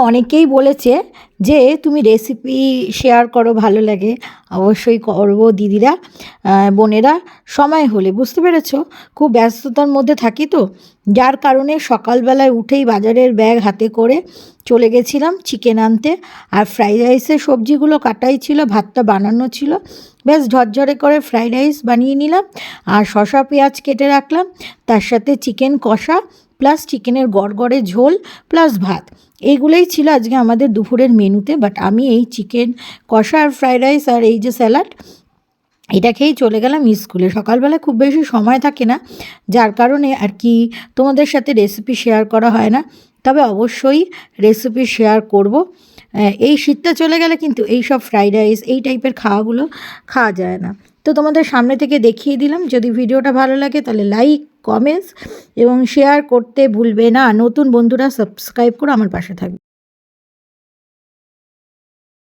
অনেকেই বলেছে যে তুমি রেসিপি শেয়ার করো, ভালো লাগে, অবশ্যই করব দিদিরা বোনেরা, সময় হলে, বুঝতে পেরেছ? খুব ব্যস্ততার মধ্যে থাকি তো, যার কারণে সকালবেলায় উঠেই বাজারের ব্যাগ হাতে করে চলে গেছিলাম চিকেন আনতে, আর ফ্রাইড রাইসের সবজিগুলো কাটাই ছিল, ভাতটা বানানো ছিল, বেশ ঝরঝরে করে ফ্রাইড রাইস বানিয়ে নিলাম, আর শসা, পেঁয়াজ কেটে রাখলাম, তার সাথে চিকেন কষা প্লাস চিকেনের গড়গড়ে ঝোল প্লাস ভাত, এইগুলোই ছিল আজকে আমাদের দুপুরের মেনুতে বাট আমি এই চিকেন কষা আর ফ্রাইড রাইস আর এই যে স্যালাড এটা খেয়েই চলে গেলাম স্কুলে। সকালবেলা খুব বেশি সময় থাকে না, যার কারণে আর কি তোমাদের সাথে রেসিপি শেয়ার করা হয় না। তবে অবশ্যই রেসিপি শেয়ার করব। এই শীতটা চলে গেলে কিন্তু এই সব ফ্রাইড রাইস এই টাইপের খাওয়াগুলো খাওয়া যায় না। তো তোমাদের সামনে থেকে দেখিয়ে দিলাম, যদি ভিডিওটা ভালো লাগে তাহলে লাইক কমেন্টস এবং শেয়ার করতে ভুলবে না। নতুন বন্ধুরা সাবস্ক্রাইব করে আমার পাশে থাকবে।